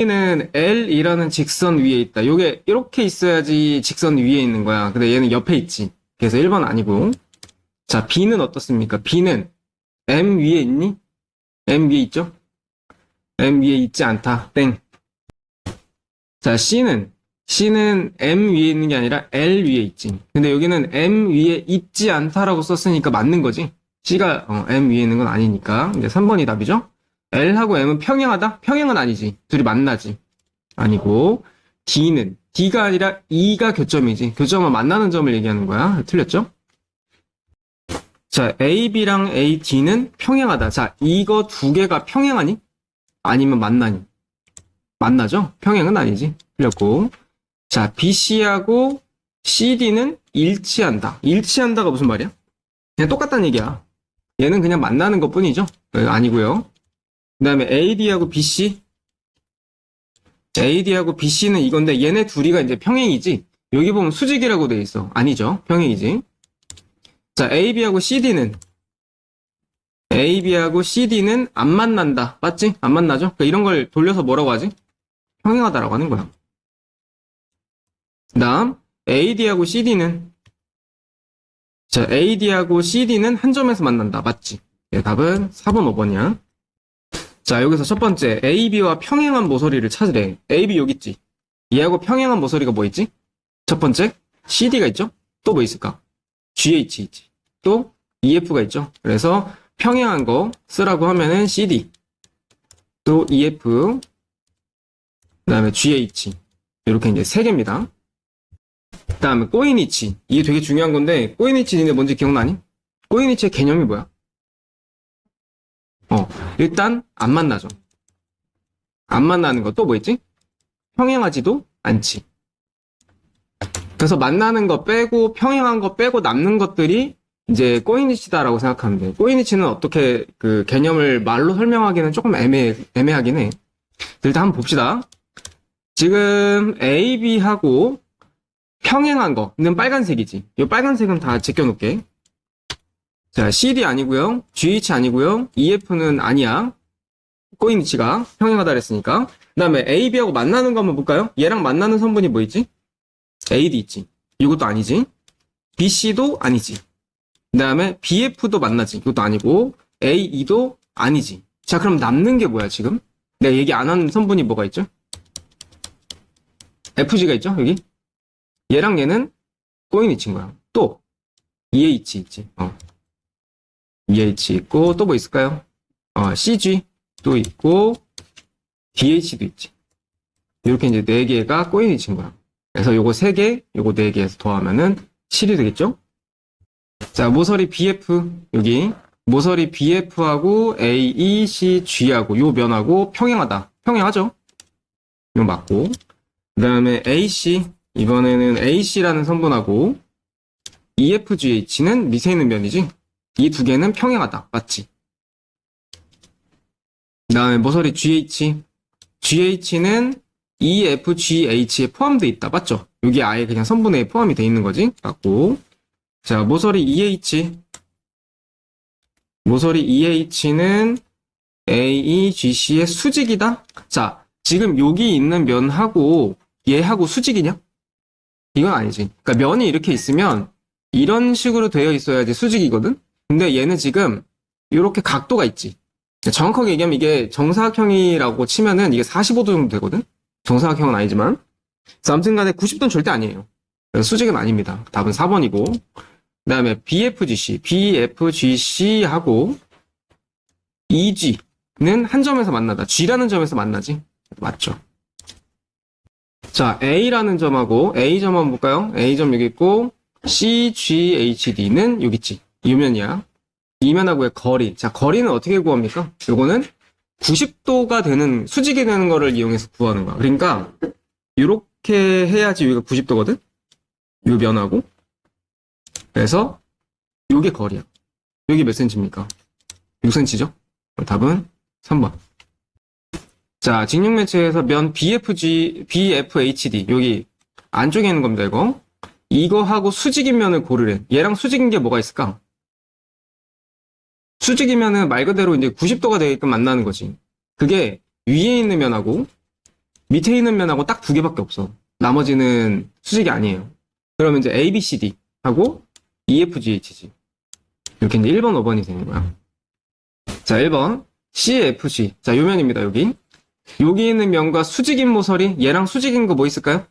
A는 L이라는 직선 위에 있다. 요게 이렇게 있어야지 직선 위에 있는 거야. 근데 얘는 옆에 있지. 그래서 1번 아니고. 자, B는 어떻습니까? B는 M 위에 있니? M 위에 있죠? M 위에 있지 않다. 땡. 자, C는 C는 M 위에 있는 게 아니라 L 위에 있지. 근데 여기는 M 위에 있지 않다라고 썼으니까 맞는 거지. C가 어, M 위에 있는 건 아니니까. 이제 3번이 답이죠. L하고 M은 평행하다? 평행은 아니지. 둘이 만나지. 아니고 D는 D가 아니라 E가 교점이지. 교점은 만나는 점을 얘기하는 거야. 틀렸죠? 자, AB랑 AD는 평행하다. 자, 이거 두 개가 평행하니? 아니면 만나니? 만나죠? 평행은 아니지. 틀렸고. 자, BC하고 CD는 일치한다. 일치한다가 무슨 말이야? 그냥 똑같다는 얘기야. 얘는 그냥 만나는 것 뿐이죠. 네, 아니고요. 그 다음에 AD하고 BC. AD하고 BC는 이건데 얘네 둘이가 이제 평행이지. 여기 보면 수직이라고 돼 있어. 아니죠. 평행이지. 자, AB하고 CD는 AB하고 CD는 안 만난다. 맞지? 안 만나죠? 그러니까 이런 걸 돌려서 뭐라고 하지? 평행하다라고 하는 거야. 그 다음, AD하고 CD는 자, AD하고 CD는 한 점에서 만난다. 맞지? 네, 답은 4번, 5번이야. 자, 여기서 첫 번째, AB와 평행한 모서리를 찾으래. AB 여기 있지? 얘하고 평행한 모서리가 뭐 있지? 첫 번째, CD가 있죠? 또 뭐 있을까? GH 있지. 또 EF가 있죠? 그래서 평행한 거 쓰라고 하면은 CD, 또 EF, 그 다음에 GH. 이렇게 이제 세 개입니다. 그 다음에 꼬이니치. 이게 되게 중요한 건데, 꼬이니치 니네 뭔지 기억나니? 꼬이니치의 개념이 뭐야? 어, 일단 안 만나죠. 안 만나는 거또뭐 있지? 평행하지도 않지. 그래서 만나는 거 빼고 평행한 거 빼고 남는 것들이 이제 꼬이니치다라고 생각하면 돼. 꼬이니치는 어떻게 그 개념을 말로 설명하기는 조금 애매 애매하긴 해. 일단 한번 봅시다. 지금 A, B하고 평행한 거는 빨간색이지. 이 빨간색은 다 제껴놓을게. 자, CD 아니고요. GH 아니고요. EF는 아니야. 꼬이니치가 평행하다 그랬으니까. 그 다음에 AB하고 만나는 거 한번 볼까요? 얘랑 만나는 선분이 뭐 있지? AD 있지. 이것도 아니지. BC도 아니지. 그 다음에 BF도 만나지. 이것도 아니고 AE도 아니지. 자, 그럼 남는 게 뭐야, 지금? 내가 얘기 안한 선분이 뭐가 있죠? FG가 있죠, 여기? 얘랑 얘는 꼬이니치인 거야. 또 EH 있지. 어. EH 있고 또 뭐 있을까요? 어, CG 또 있고 DH도 있지. 이렇게 이제 네 개가 꼬이니치인 거야. 그래서 요거 세 개, 요거 네 개에서 더하면은 7이 되겠죠? 자, 모서리 BF 여기 모서리 BF하고 A, E, C, G하고 요 면하고 평행하다. 평행하죠? 이거 맞고. 그 다음에 AC 이번에는 AC라는 성분하고 EFGH는 밑에 있는 면이지. 이 두 개는 평행하다. 맞지? 그 다음에 모서리 GH. GH는 EFGH에 포함되어 있다. 맞죠? 여기 아예 그냥 선분에 포함이 되어 있는 거지. 맞고. 자, 모서리 EH. 모서리 EH는 AEGC의 수직이다? 자, 지금 여기 있는 면하고 얘하고 수직이냐? 이건 아니지. 그러니까 면이 이렇게 있으면 이런 식으로 되어 있어야지 수직이거든? 근데 얘는 지금 이렇게 각도가 있지. 정확하게 얘기하면 이게 정사각형이라고 치면은 이게 45도 정도 되거든? 정사각형은 아니지만. 그래서 아무튼 간에 90도는 절대 아니에요. 수직은 아닙니다. 답은 4번이고. 그 다음에 BFGC, BFGC하고 EG는 한 점에서 만나다. G라는 점에서 만나지. 맞죠. 자, A라는 점하고 A점 한번 볼까요? A점 여기 있고 CGHD는 여기 있지. 이 면이야. 이 면하고의 거리. 자, 거리는 어떻게 구합니까? 요거는 90도가 되는 수직이 되는 거를 이용해서 구하는 거야. 그러니까 이렇게 해야지 여기가 90도거든. 요 면하고. 그래서 요게 거리야. 여기 몇 센치입니까? 6cm죠? 답은 3번. 자, 직육 매체에서 면 BFG, BFHD 여기 안쪽에 있는 겁니다, 이거. 이거하고 수직인 면을 고르래. 얘랑 수직인 게 뭐가 있을까? 수직이면은 말 그대로 이제 90도가 되게끔 만나는 거지. 그게 위에 있는 면하고 밑에 있는 면하고 딱 두 개밖에 없어. 나머지는 수직이 아니에요. 그러면 이제 A, B, C, D 하고 E, F, G, H지. 이렇게 이제 1번, 5번이 되는 거야. 자, 1번. C, F, C. 자, 요 면입니다, 여기. 여기 있는 면과 수직인 모서리, 얘랑 수직인 거 뭐 있을까요?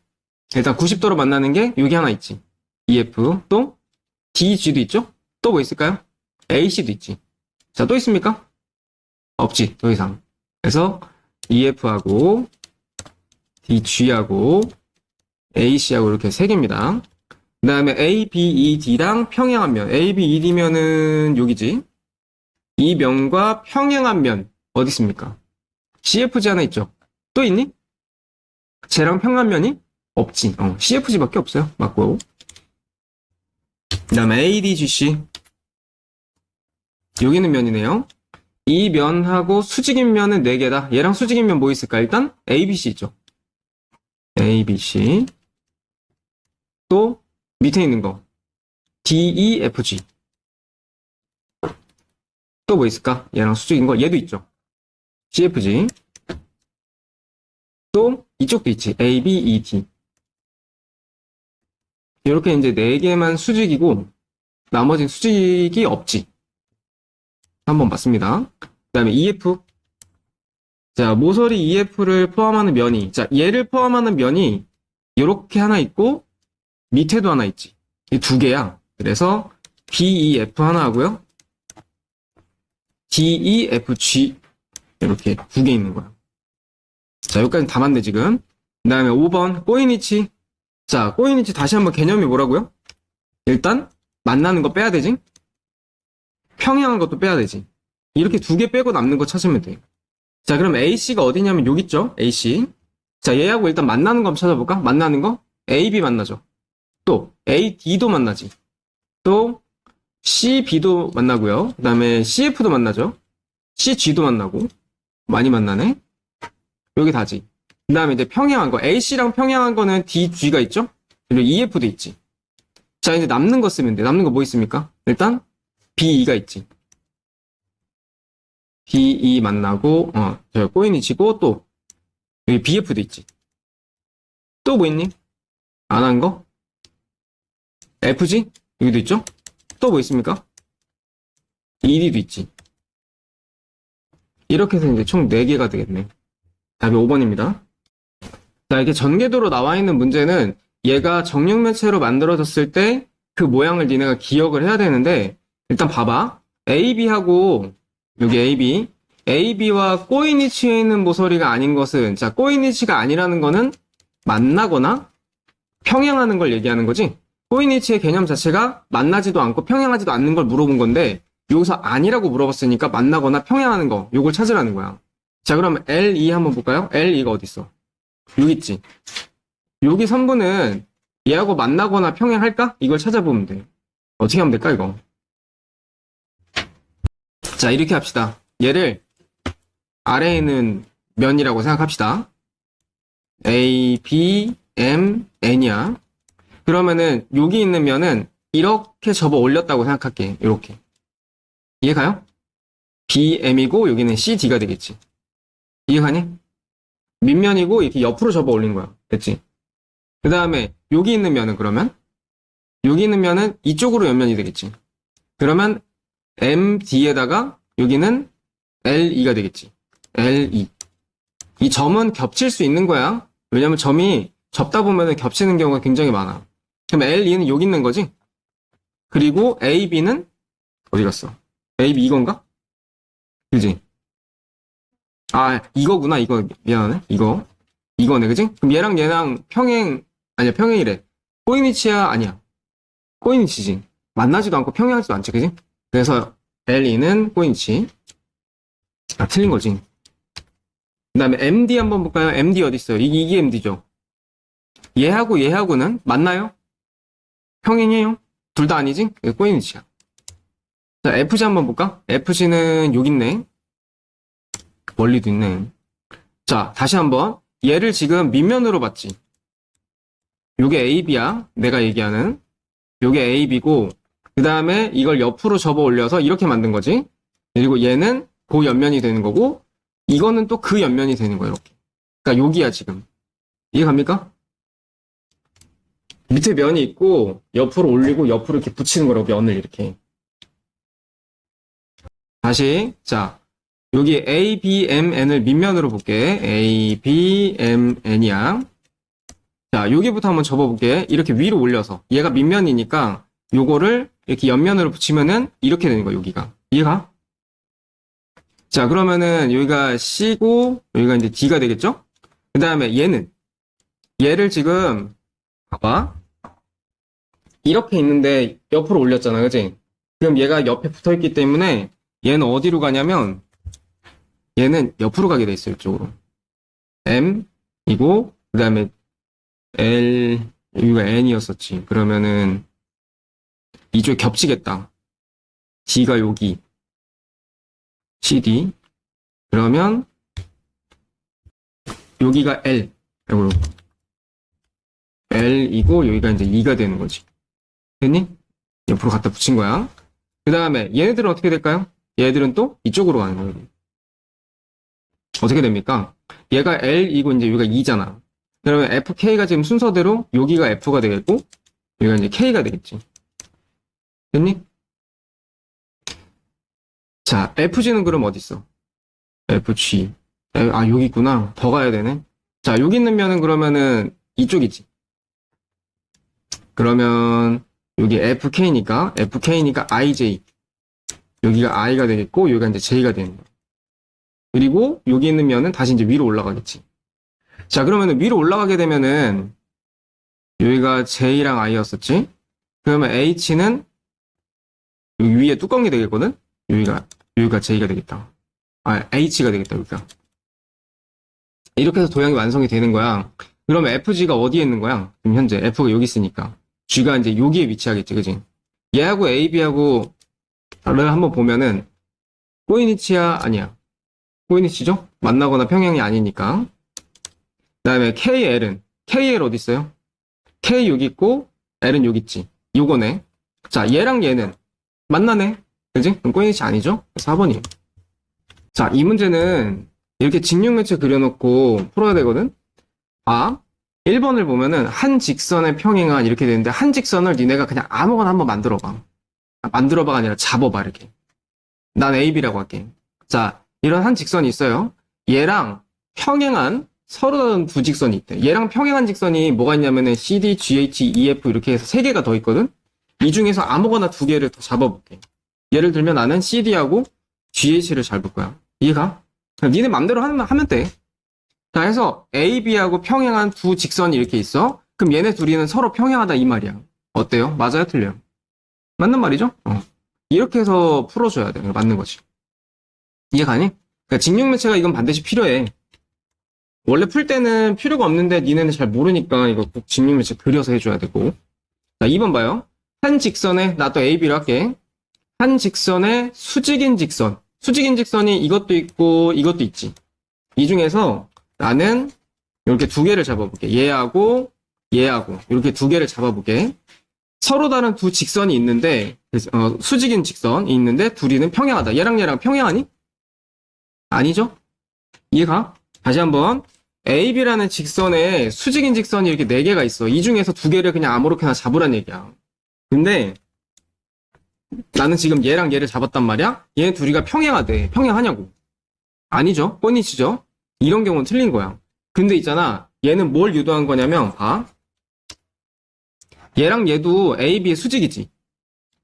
일단 90도로 만나는 게 여기 하나 있지. EF. 또 DG도 있죠? 또 뭐 있을까요? AC도 있지. 자, 또 있습니까? 없지, 더 이상. 그래서 EF하고 DG하고 AC하고 이렇게 세 개입니다. 그 다음에 ABED랑 평행한 면. ABED면은 여기지. 이 면과 평행한 면 어디 있습니까? CFG 하나 있죠. 또 있니? 쟤랑 평행한 면이 없지. 어, CFG밖에 없어요. 맞고. 그 다음에 ADGC. 여기는 면이네요. 이 면하고 수직인 면은 4개다. 얘랑 수직인 면 뭐 있을까? 일단 ABC 있죠. ABC. 또 밑에 있는 거. DEFG. 또 뭐 있을까? 얘랑 수직인 거. 얘도 있죠. CFG. 또 이쪽도 있지. ABED. 이렇게 이제 4개만 수직이고 나머지는 수직이 없지. 한번 봤습니다. 그 다음에 EF. 자, 모서리 EF를 포함하는 면이, 자, 얘를 포함하는 면이 이렇게 하나 있고, 밑에도 하나 있지. 이 두 개야. 그래서 BEF 하나 하고요. DEFG. 이렇게 두 개 있는 거야. 자, 여기까지 다 맞네, 지금. 그 다음에 5번, 꼬이니치. 자, 꼬이니치 다시 한번 개념이 뭐라고요? 일단, 만나는 거 빼야 되지? 평행한 것도 빼야 되지. 이렇게 두 개 빼고 남는 거 찾으면 돼. 자, 그럼 AC가 어디냐면 여기 있죠? AC. 자, 얘하고 일단 만나는 거 한번 찾아볼까? 만나는 거? AB 만나죠. 또 AD도 만나지. 또 CB도 만나고요. 그 다음에 CF도 만나죠. CG도 만나고. 많이 만나네. 여기 다지. 그 다음에 이제 평행한 거. AC랑 평행한 거는 DG가 있죠? 그리고 EF도 있지. 자, 이제 남는 거 쓰면 돼. 남는 거 뭐 있습니까? 일단 BE가 있지. BE 만나고, 어, 저 꼬인이 치고, 또, 여기 BF도 있지. 또 뭐 있니? 안 한 거? FG? 여기도 있죠? 또 뭐 있습니까? ED도 있지. 이렇게 해서 이제 총 4개가 되겠네. 답이 5번입니다. 자, 이렇게 전개도로 나와 있는 문제는 얘가 정육면체로 만들어졌을 때 그 모양을 니네가 기억을 해야 되는데, 일단 봐봐. AB하고, 여기 AB. AB와 꼬이니치에 있는 모서리가 아닌 것은, 자, 꼬이니치가 아니라는 거는 만나거나 평행하는 걸 얘기하는 거지. 꼬이니치의 개념 자체가 만나지도 않고 평행하지도 않는 걸 물어본 건데, 여기서 아니라고 물어봤으니까 만나거나 평행하는 거, 요걸 찾으라는 거야. 자, 그럼 L2 한번 볼까요? L2가 어디 있어? 여기 있지. 여기 선분은 얘하고 만나거나 평행할까? 이걸 찾아보면 돼. 어떻게 하면 될까, 이거? 자, 이렇게 합시다. 얘를 아래에 있는 면이라고 생각합시다. A, B, M, N이야. 그러면은 여기 있는 면은 이렇게 접어 올렸다고 생각할게. 이렇게. 이해가요? B, M이고 여기는 C, D가 되겠지. 이해가니? 밑면이고 이렇게 옆으로 접어 올린 거야. 됐지? 그 다음에 여기 있는 면은 그러면 여기 있는 면은 이쪽으로 옆면이 되겠지. 그러면 MD에다가 여기는 LE가 되겠지. LE. 이 점은 겹칠 수 있는 거야. 왜냐면 점이 접다 보면 겹치는 경우가 굉장히 많아. 그럼 LE는 여기 있는 거지? 그리고 AB는 어디 갔어? AB 이건가? 그지? 아, 이거구나, 이거. 미안하네. 이거. 이거네, 그지? 그럼 얘랑 얘랑 평행, 아니야, 평행이래. 꼬이니치야, 아니야. 꼬이니치지. 만나지도 않고 평행하지도 않지, 그지? 그래서 L2는 꼬이니치. 아, 틀린 거지. 그 다음에 MD 한번 볼까요? MD 어디 있어요? 이게, 이게 MD죠. 얘하고 얘하고는 맞나요? 평행이에요? 둘 다 아니지? 꼬이니치야. 자, FG 한번 볼까? FG는 여기 있네. 멀리도 있네. 자, 다시 한번. 얘를 지금 밑면으로 봤지. 요게 AB야. 내가 얘기하는. 요게 AB고, 그 다음에 이걸 옆으로 접어 올려서 이렇게 만든 거지. 그리고 얘는 그 옆면이 되는 거고, 이거는 또 그 옆면이 되는 거야, 이렇게. 그러니까 여기야 지금. 이해 갑니까? 밑에 면이 있고 옆으로 올리고 옆으로 이렇게 붙이는 거라고 면을 이렇게. 다시 자 여기 A, B, M, N을 밑면으로 볼게. A, B, M, N이야. 자 여기부터 한번 접어볼게. 이렇게 위로 올려서 얘가 밑면이니까 요거를 이렇게 옆면으로 붙이면은 이렇게 되는 거야 여기가. 이해가? 자 그러면은 여기가 C고 여기가 이제 D가 되겠죠? 그 다음에 얘는 얘를 지금 봐봐 이렇게 있는데 옆으로 올렸잖아 그지? 그럼 얘가 옆에 붙어 있기 때문에 얘는 어디로 가냐면 얘는 옆으로 가게 돼 있어요 이쪽으로 M이고 그 다음에 L 여기가 N이었었지 그러면은 이쪽에 겹치겠다. D가 여기. CD 그러면 여기가 L. 이거 L이고 여기가 이제 2가 되는 거지. 됐니? 옆으로 갖다 붙인 거야. 그 다음에 얘네들은 어떻게 될까요? 얘들은 또 이쪽으로 가는 거예요. 어떻게 됩니까? 얘가 L이고 이제 여기가 2잖아. 그러면 FK가 지금 순서대로 여기가 F가 되겠고 여기가 이제 K가 되겠지 됐니? 자, FG는 그럼 어디 있어? FG. 아, 여기 있구나. 더 가야 되네. 자, 여기 있는 면은 그러면은 이쪽이지. 그러면 여기 FK니까 FK니까 IJ. 여기가 I가 되겠고 여기가 이제 J가 되는 거야. 그리고 여기 있는 면은 다시 이제 위로 올라가겠지. 자, 그러면은 위로 올라가게 되면은 여기가 J랑 I였었지. 그러면 H는 위에 뚜껑이 되겠거든. 여기가 여기가 J가 되겠다. 아, H가 되겠다, 여기가. 이렇게 해서 도형이 완성이 되는 거야. 그러면 FG가 어디에 있는 거야? 지금 현재 F가 여기 있으니까. G가 이제 여기에 위치하겠지, 그지? 얘하고 AB하고 를 한번 보면은 꼬이니치야 아니야. 꼬이니치죠? 만나거나 평행이 아니니까. 그 다음에 KL은 KL 어디 있어요? K 여기 있고 L은 여기 있지. 요거네. 자, 얘랑 얘는 만나네. 그지? 그럼 꼬이니치 아니죠? 4번이에요. 자, 이 문제는 이렇게 직육매체 그려놓고 풀어야 되거든? 아, 1번을 보면은 한 직선의 평행한 이렇게 되는데 한 직선을 니네가 그냥 아무거나 한번 만들어봐. 아, 만들어봐가 아니라 잡아봐, 이렇게. 난 AB라고 할게. 자, 이런 한 직선이 있어요. 얘랑 평행한 서로 다른 두 직선이 있대. 얘랑 평행한 직선이 뭐가 있냐면은 CD, GH, EF 이렇게 해서 세 개가 더 있거든? 이 중에서 아무거나 두 개를 더 잡아볼게. 예를 들면 나는 CD하고 잘볼 거야. 이해가? 니네 맘대로 하면, 하면 돼. 자, 해서 AB하고 평행한 두 직선이 이렇게 있어. 그럼 얘네 둘이는 서로 평행하다 이 말이야. 어때요? 맞아요? 틀려요? 맞는 말이죠? 어. 이렇게 해서 풀어줘야 돼. 맞는 거지. 이해 가니? 그러니까 직육매체가 이건 반드시 필요해. 원래 풀 때는 필요가 없는데 니네는 잘 모르니까 이거 꼭 직육매체 그려서 해줘야 되고. 자, 2번 봐요. 한 직선에, 나 또 AB로 할게. 한 직선에 수직인 직선. 수직인 직선이 이것도 있고 이것도 있지. 이 중에서 나는 이렇게 두 개를 잡아볼게. 얘하고 얘하고 이렇게 두 개를 잡아볼게. 서로 다른 두 직선이 있는데 어, 수직인 직선이 있는데 둘이는 평행하다. 얘랑 얘랑 평행하니? 아니죠? 이해가? 다시 한번 AB라는 직선에 수직인 직선이 이렇게 네 개가 있어. 이 중에서 두 개를 그냥 아무렇게나 잡으란 얘기야. 근데 나는 지금 얘랑 얘를 잡았단 말이야? 얘 둘이가 평행하대. 평행하냐고. 아니죠. 뻔히치죠. 이런 경우는 틀린 거야. 근데 있잖아. 얘는 뭘 유도한 거냐면, 봐. 얘랑 얘도 A, B의 수직이지.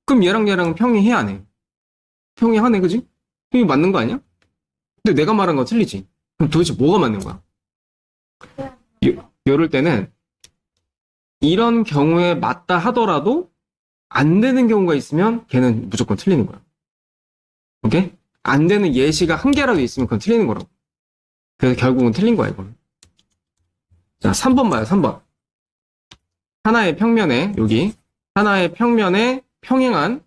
그럼 얘랑 얘랑 평행해야 안 해. 평행하네, 그지? 이게 맞는 거 아니야? 근데 내가 말한 건 틀리지. 그럼 도대체 뭐가 맞는 거야? 요, 요럴 때는, 이런 경우에 맞다 하더라도, 안 되는 경우가 있으면 걔는 무조건 틀리는 거야. 오케이? 안 되는 예시가 한 개라도 있으면 그건 틀리는 거라고. 그래서 결국은 틀린 거야, 이건. 자, 3번 봐요, 3번. 하나의 평면에, 여기, 하나의 평면에 평행한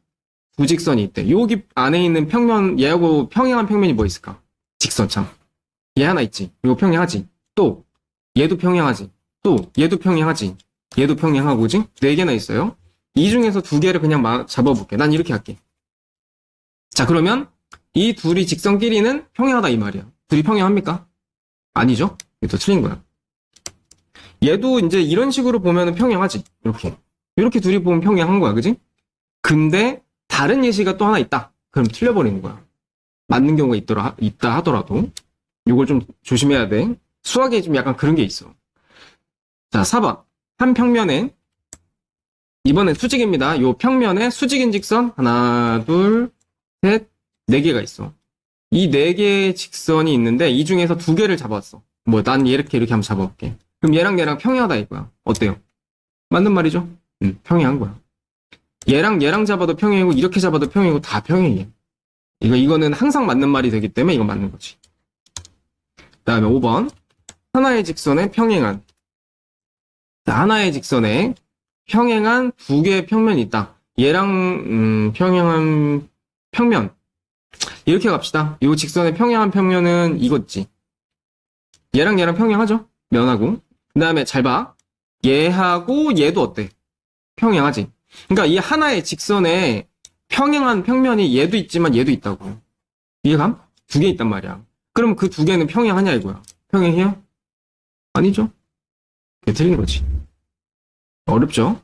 두 직선이 있대. 여기 안에 있는 평면, 얘하고 평행한 평면이 뭐 있을까? 직선 참. 얘 하나 있지. 이거 평행하지. 또, 얘도 평행하지. 또, 얘도 평행하지. 얘도 평행하고, 그지? 네 개나 있어요. 이 중에서 두 개를 그냥 마- 잡아볼게. 난 이렇게 할게. 자, 그러면 이 둘이 직선끼리는 평행하다 이 말이야. 둘이 평행합니까? 아니죠? 또 틀린 거야. 얘도 이제 이런 식으로 보면은 평행하지. 이렇게. 이렇게 둘이 보면 평행한 거야. 그지? 근데 다른 예시가 또 하나 있다. 그럼 틀려버리는 거야. 맞는 경우가 있더라, 있다 하더라도. 요걸 좀 조심해야 돼. 수학에 좀 약간 그런 게 있어. 자, 4번. 한 평면에 이번엔 수직입니다. 요 평면에 수직인 직선 하나, 둘, 셋, 네 개가 있어. 이 네 개의 직선이 있는데 이 중에서 두 개를 잡았어. 뭐 난 이렇게 이렇게 한번 잡아볼게. 그럼 얘랑 얘랑 평행하다 이거야. 어때요? 맞는 말이죠? 응, 평행한 거야. 얘랑 얘랑 잡아도 평행이고 이렇게 잡아도 평행이고 다 평행이야. 이거 이거는 항상 맞는 말이 되기 때문에 이건 맞는 거지. 그다음에 5번 하나의 직선에 평행한 자, 하나의 직선에 평행한 두 개의 평면이 있다. 얘랑 음, 평행한 평면 이렇게 갑시다. 이 직선의 평행한 평면은 이거지. 얘랑 얘랑 평행하죠? 면하고. 그 다음에 잘 봐. 얘하고 얘도 어때? 평행하지. 그러니까 이 하나의 직선에 평행한 평면이 얘도 있지만 얘도 있다고. 이해감? 두 개 있단 말이야. 그럼 그 두 개는 평행하냐 이거야. 평행해요? 아니죠. 그게 틀린 거지. 어렵죠?